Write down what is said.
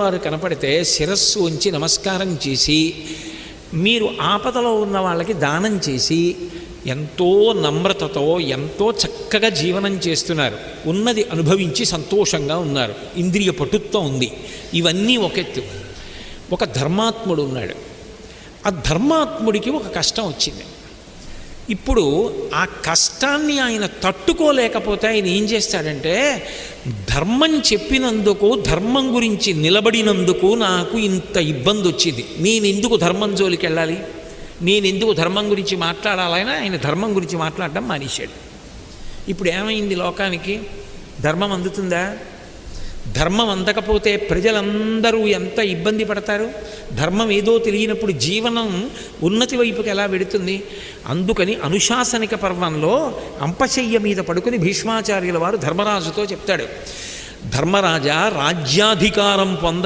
వారు కనపడితే శిరస్సు ఉంచి నమస్కారం చేసి మీరు ఆపదలో ఉన్న వాళ్ళకి దానం చేసి ఎంతో నమ్రతతో ఎంతో చక్కగా జీవనం చేస్తున్నారు. ఉన్నది అనుభవించి సంతోషంగా ఉన్నారు. ఇంద్రియ పటుత్వం ఉంది. ఇవన్నీ ఒక ఎత్తు. ఒక ధర్మాత్ముడు ఉన్నాడు. ఆ ధర్మాత్ముడికి ఒక కష్టం వచ్చింది. ఇప్పుడు ఆ కష్టాన్ని ఆయన తట్టుకోలేకపోతే ఆయన ఏం చేస్తాడంటే ధర్మం చెప్పినందుకు ధర్మం గురించి నిలబడినందుకు నాకు ఇంత ఇబ్బంది వచ్చింది నేను ఎందుకు ధర్మం జోలికి వెళ్ళాలి నేను ఎందుకు ధర్మం గురించి మాట్లాడాలైనా ఆయన ధర్మం గురించి మాట్లాడడం మానేశాడు. ఇప్పుడు ఏమైంది లోకానికి? ధర్మం అందుతుందా? ధర్మం అందకపోతే ప్రజలందరూ ఎంత ఇబ్బంది పడతారు? ధర్మం ఏదో తెలియనప్పుడు జీవనం ఉన్నతి వైపుకి ఎలా వెడుతుంది అందుకని అనుశాసనిక పర్వంలో అంపశయ్య మీద పడుకుని భీష్మాచార్యుల వారు ధర్మరాజుతో చెప్తాడు. ధర్మరాజా రాజ్యాధికారం పొంద